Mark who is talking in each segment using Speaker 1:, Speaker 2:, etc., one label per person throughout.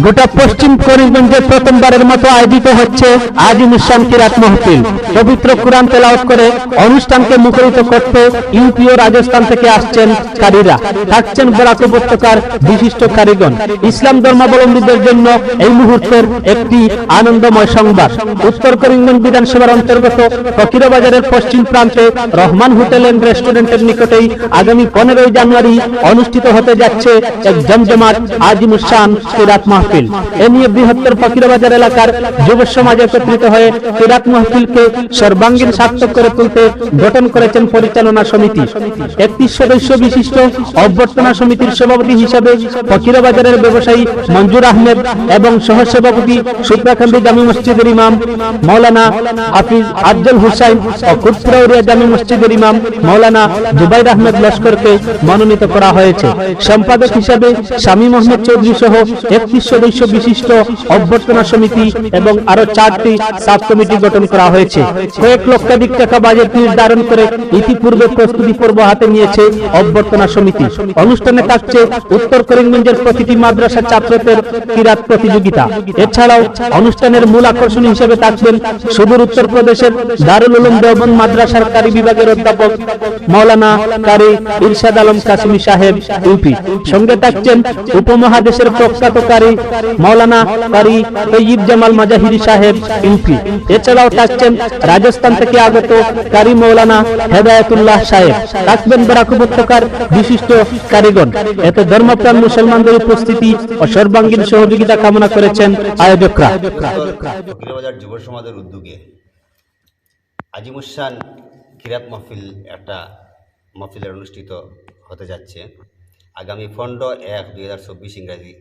Speaker 1: গোটা পশ্চিম করিমগঞ্জে প্রথমবারের মতো আয়োজিত হচ্ছে আজিমুসান কিরাত মাহফিল। পবিত্র কোরআন তেলাওয়াত করে অনুষ্ঠানকে মুখরিত করতে ইউপি ও রাজস্থান থেকে আসছেন কারীরা। থাকছেন বরাক উপত্যকার বিশিষ্ট কারিগণ। ইসলাম ধর্মাবলম্বীদের জন্য এই মুহূর্তের একটি আনন্দময় সংবাদ। উত্তর করিমগঞ্জ বিধানসভার অন্তর্গত ফকিরবাজারের পশ্চিম প্রান্তে রহমান হোটেল এন্ড রেস্টুরেন্টের নিকটেই আগামী পনেরোই জানুয়ারি অনুষ্ঠিত হতে যাচ্ছে এক জমজমাট আজিমুসান কিরাত মাহফিল। এ নিয়ে বৃহত্তর ফকিরবাজার এলাকার যুব সমাজ একত্রিত হয়ে কিরাত মাহফিলকে সর্বাঙ্গীন সার্থক করে তুলতে গঠন করেছেন পরিচালনা সমিতি। একটি সদস্য বিশিষ্ট অভ্যর্থনা সমিতির সভাপতি হিসাবে ফকিরবাজারের ব্যবসায়ী মঞ্জুর আহমেদ এবং সহসভাপতি সুপ্রাকান্দি জামি মসজিদের ইমাম মৌলানা হাফিজ আফজল হুসাইন ও কুতপুরাউরিয়া জামি মসজিদের ইমাম মৌলানা জুবাইর আহমেদ লস্করকে মনোনীত করা হয়েছে। সম্পাদক হিসাবে শামীম আহমেদ চৌধুরী সহ একত্রিশ সদস্য বিশিষ্ট অভ্যর্থনা সমিতি এবং আরও চারটি সাব কমিটি গঠন করা হয়েছে। কয়েক লক্ষাধিক টাকা বাজেট নির্ধারণ করে ইতিপূর্বে প্রস্তুতি পর্ব হাতে নিয়েছে অভ্যর্থনা সমিতি। অনুষ্ঠানে থাকছে উত্তর করিমগঞ্জের প্রতিটি মাদ্রাসা ছাত্রদের কিরাত প্রতিযোগিতা। এছাড়াও অনুষ্ঠানের মূল আকর্ষণ হিসেবে থাকবেন সুদূর উত্তরপ্রদেশের দারুল উলুম দেওবন্দ মাদ্রাসার কারি বিভাগের অধ্যাপক মাওলানা কারি ইরশাদ আলম কাসিমি সাহেব, ইউপি। সঙ্গে থাকছেন উপমহাদেশের প্রখ্যাত কারি মাওলানা কারি তৈয়ব জামাল মাজাহিরি সাহেব ইউপি এছাড়াও থাকছেন রাজস্থান থেকে আগত কারি মৌলানা হেদায়তুল্লাহ সাহেব। থাকবেন বরাক উপত্যকার বিশিষ্ট কারিগণ এতে ধর্মপ্রাণ মুসলমানদের উপস্থিতি ও সর্বাঙ্গীন সহযোগিতা কামনা করেছেন আয়োজকরা।
Speaker 2: যুব সমাজের উদ্যোগে আজিমুসান কিরাত মাহফিল একটা মাহফিলের অনুষ্ঠিত হতে যাচ্ছে। আগামী পনেরো এক দুই হাজার চব্বিশ ইংরাজি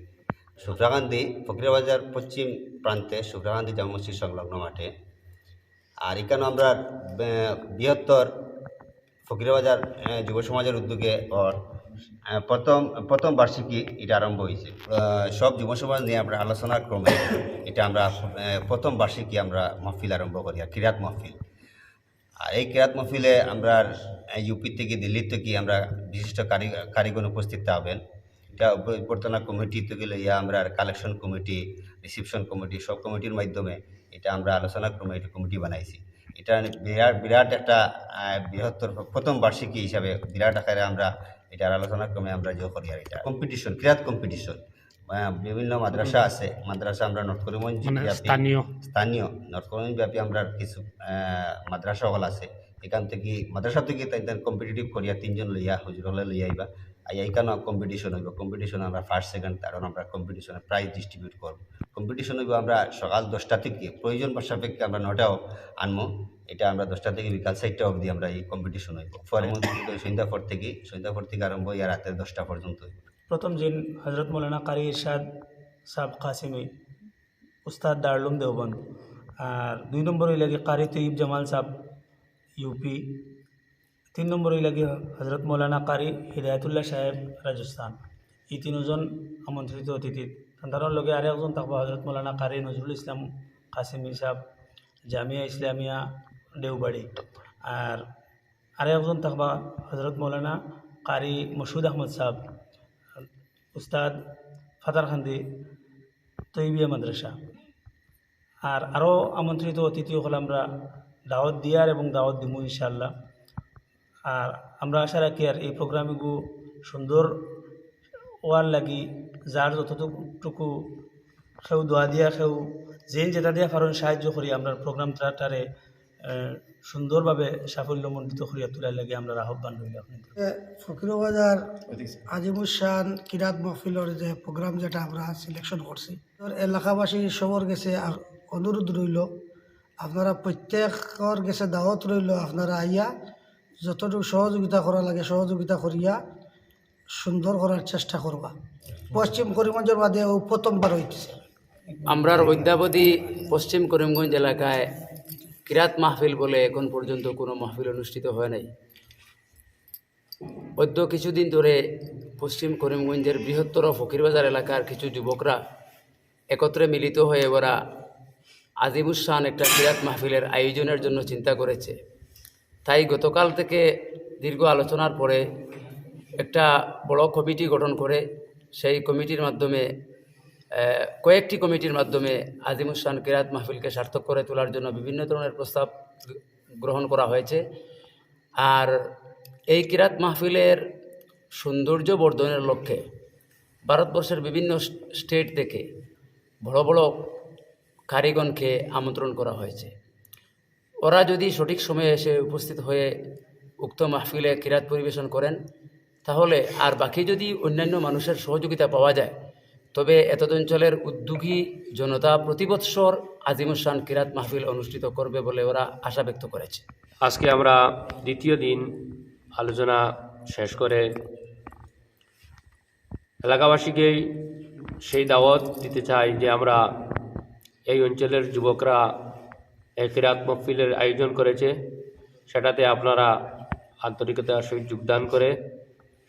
Speaker 2: শুভ্রাকান্দি ফকিরবাজার পশ্চিম প্রান্তে শুভ্রাকান্দি জামা মসজিদ সংলগ্ন মাঠে। আর এখানে আমরা বৃহত্তর ফকিরবাজার যুব সমাজের উদ্যোগে ওর প্রথম প্রথম বার্ষিকী এটা আরম্ভ হয়েছে। সব যুব সমাজ নিয়ে আমরা আলোচনার ক্রমে এটা আমরা প্রথম বার্ষিকী আমরা মহফিল আরম্ভ করি, আর কিরাত মহফিল। আর এই কিরাত মহফিলে আমরা ইউপি থেকে দিল্লি থেকে আমরা বিশিষ্ট কারি কারিগণ উপস্থিত হবেন এটা অভ্যর্থনা কমিটি থেকে লইয়া আমরা কালেকশন কমিটি রিসিপশন কমিটি সব কমিটির মাধ্যমে এটা আমরা আলোচনা ক্রমে এটা কমিটি বানাইছি। এটা বিরাট বিরাট একটা বৃহত্তর প্রথম বার্ষিকী হিসাবে বিরাট আকারে আমরা এটার আলোচনা ক্রমে আমরা যে করি আর এটা। কম্পিটিশন ক্রিয়াত কম্পিটিশন বিভিন্ন মাদ্রাসা আছে মাদ্রাসা আমরা নর্থ করিমগঞ্জ
Speaker 1: স্থানীয়।
Speaker 2: স্থানীয়। নর্থ করিমগঞ্জ ব্যাপী আমরা কিছু মাদ্রাসা হল আছে। এখান থেকে মাদ্রাসা থেকে তাই কম্পিটিটিভ করিয়া তিনজন লইয়া হুজুর হলে লইয়া আইবা। এইখানেও কম্পিটিশন হইব। কম্পিটিশন আমরা ফার্স্ট সেকেন্ড কারণ আমরা কম্পিটিশনে প্রাইজ ডিস্ট্রিবিউট করব। কম্পিটিশন হইব আমরা সকাল দশটা থেকে প্রয়োজন বা সাপেক্ষে আমরা নটাও আনব এটা আমরা দশটা থেকে বিকাল চারটা অবধি আমরা এই কম্পিটিশন হইব। পরে সন্ধ্যা পর থেকে সন্ধ্যা পর থেকে আরম্ভ হইয়া রাতের দশটা পর্যন্ত হইব।
Speaker 3: প্রথম দিন হজরত মৌলানা কারি ইরশাদ সাহ কাসিমি উস্তাদ দারুলুম দেওবন্দ আর দুই নম্বর লাগে কারি তৈব জামাল সাহ ইউপি তিন নম্বর লাগে হজরত মৌলানা কারি হিদায়তুল্লাহ সাহেব রাজস্থান। এই তিনজন আমন্ত্রিত অতিথি। তাঁদের লগে আর একজন থাকব হজরত মৌলানা কারি নজরুল ইসলাম কাসিমি সাহ জামিয়া ইসলামিয়া, দেওবাড়ি। আর আর একজন থাকবা হজরত মৌলানা কারি মসুদ আহমদ সাহ উস্তাদ ফাতারখান্দি তৈবিয়া মাদ্রাসা। আর আরও আমন্ত্রিত অতিথি হল আমরা দাওয়াত দিয়ার এবং দাওয়াত দিমু ইনশাল্লাহ আর আমরা আশা রাখি আর এই প্রোগ্রামগুলো সুন্দর ওয়ার লাগি যার যতটুকু সেও দোয়া দিয়া সেও যেন যেটা দিয়া কারণ সাহায্য করি আমরা প্রোগ্রামটারে সুন্দরভাবে সাফল্যমণ্ডিত করিয়া তোলার লাগে আমরা আহ্বান রইল আপনাদের।
Speaker 4: ফকিরবাজার আজিমুসান কিরাত মহফিলর যে প্রোগ্রাম যেটা আমরা সিলেকশন করছি এলাকাবাসী সবর গেছে আর অনুরোধ রইল আপনারা প্রত্যেকর গেছে দাওয়াত রইল আপনারা আইয়া যতটুকু সহযোগিতা করা লাগে, সহযোগিতা করিয়া সুন্দর করার চেষ্টা করবা। পশ্চিম করিমগঞ্জের বাদে ও প্রথমবার হইতেছে।
Speaker 5: আমরার অদ্যাবধি পশ্চিম করিমগঞ্জ এলাকায় কিরাত মাহফিল বলে এখন পর্যন্ত কোনো মাহফিল অনুষ্ঠিত হয় নাই। অদ্য কিছুদিন ধরে পশ্চিম করিমগঞ্জের বৃহত্তর ফকিরবাজার এলাকার কিছু যুবকরা একত্রে মিলিত হয়ে ওরা আজিমুসান একটা কিরাত মাহফিলের আয়োজনের জন্য চিন্তা করেছে। তাই গতকাল থেকে দীর্ঘ আলোচনার পরে একটা বড় কমিটি গঠন করে সেই কমিটির মাধ্যমে কয়েকটি কমিটির মাধ্যমে আজিমুসান কিরাত মাহফিলকে সার্থক করে তোলার জন্য বিভিন্ন ধরনের প্রস্তাব গ্রহণ করা হয়েছে। আর এই কিরাত মাহফিলের সৌন্দর্য বর্ধনের লক্ষ্যে ভারতবর্ষের বিভিন্ন স্টেট থেকে বড় বড় কারিগণকে আমন্ত্রণ করা হয়েছে। ওরা যদি সঠিক সময়ে এসে উপস্থিত হয়ে উক্ত মাহফিলে কিরাত পরিবেশন করেন, তাহলে আর বাকি যদি অন্যান্য মানুষের সহযোগিতা পাওয়া যায়, তবে এতদ অঞ্চলের উদ্যোগী জনতা প্রতি বৎসর আজিমুসান কিরাত মাহফিল অনুষ্ঠিত করবে বলে ওরা আশা ব্যক্ত করেছে।
Speaker 6: আজকে আমরা দ্বিতীয় দিন আলোচনা শেষ করে এলাকাবাসীকে সেই দাওয়াত দিতে চাই যে আমরা এই অঞ্চলের যুবকরা এক রাত মহফিলের আয়োজন করেছে। সেটাতে আপনারা আন্তরিকতার সহিত যোগদান করে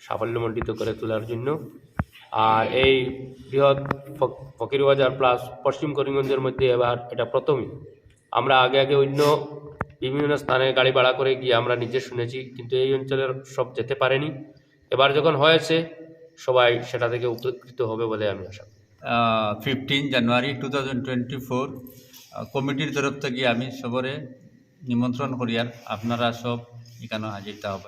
Speaker 6: সাফল্যমণ্ডিত করে তোলার জন্য। আর এই বৃহৎ ফক- ফকিরবাজার প্লাস পশ্চিম করিমগঞ্জের মধ্যে এবার এটা প্রথমই। আমরা আগে আগে অন্য বিভিন্ন স্থানে গাড়ি ভাড়া করে গিয়ে আমরা নিজে শুনেছি, কিন্তু এই অঞ্চলের সব যেতে পারেনি। এবার যখন হয়েছে, সবাই সেটা থেকে উপকৃত হবে বলে আমি আশা
Speaker 7: fifteen January two thousand twenty four কমিটির তরফ থেকে আমি সবরে নিমন্ত্রণ করিয়ার আপনারা সব এখানে হাজির হবে।